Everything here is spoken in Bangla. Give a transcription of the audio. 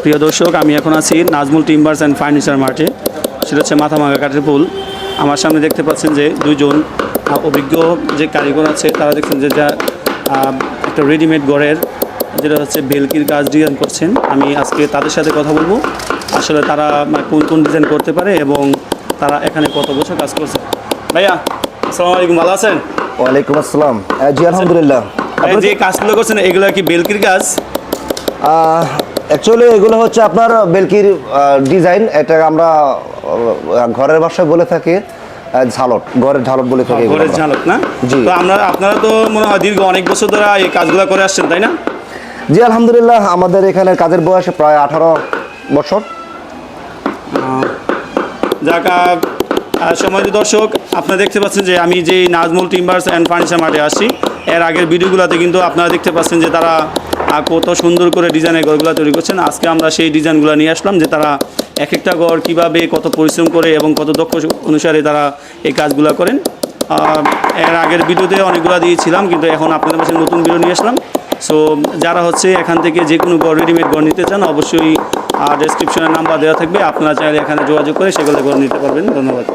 প্রিয় দর্শক আমি এখন আছি নাজমুল টিম্বার্স অ্যান্ড ফার্নিচার মার্টে সেটা হচ্ছে মাথামাগা কাঠের পুল। আমার সামনে দেখতে পাচ্ছেন যে দুইজন আহ, অভিজ্ঞ যে কারিগর আছে তারা দেখছেন যে যা একটা রেডিমেড গড়ের যেটা হচ্ছে বেলকির কাজ ডিজাইন করছেন। আমি আজকে তাদের সাথে কথা বলব। আসলে তারা মানে কোন কোন ডিজাইন করতে পারে এবং তারা এখানে কত বছর কাজ করছে। ভাইয়া আসসালামু আলাইকুম ভালো আছেন? ওয়ালাইকুম আসসালাম। জি আলহামদুলিল্লাহ। ভাই যে কাজগুলো করছেন এগুলো কি বেলকির কাজ? অ্যাকচুয়ালি এগুলো হচ্ছে আপনার বেলকির ডিজাইন এটা আমরা ঘরের ভাষায় বলে থাকি ঝালট। ঘরের ঝালট বলে থাকি এগুলো ঘরের। ঝালক না? জি। তো আমরা আপনারা তো মনে হয় দীর্ঘ অনেক বছর ধরে এই কাজগুলো করে আসছেন তাই না? জি আলহামদুলিল্লাহ আমাদের এখানে কাজের বয়স প্রায় আঠারো বছর। যাক আহ, দর্শক আপনারা দেখতে পাচ্ছেন যে আমি যে নাজমুল টিম্বার্স অ্যান্ড ফার্নিচার মাঠে আসি এর আগের ভিডিওগুলোতে কিন্তু আপনারা দেখতে পাচ্ছেন যে তারা কত সুন্দর করে ডিজাইনের ঘরগুলো তৈরি করছেন। আজকে আমরা সেই ডিজাইনগুলো নিয়ে আসলাম যে তারা এক একটা ঘর কীভাবে কত পরিশ্রম করে এবং কত দক্ষ অনুসারে তারা এই কাজগুলো করেন। এর আগের ভিডিওতে অনেকগুলো দিয়েছিলাম, কিন্তু এখন আপনাদের পাশে নতুন ভিডিও নিয়ে আসলাম। সো যারা হচ্ছে এখান থেকে যে কোনো ঘর রেডিমেড ঘর নিতে চান, অবশ্যই ডেসক্রিপশনের নাম্বার দেওয়া থাকবে। আপনারা চাইলে এখানে যোগাযোগ করে সেগুলো ঘর নিতে পারবেন। ধন্যবাদ।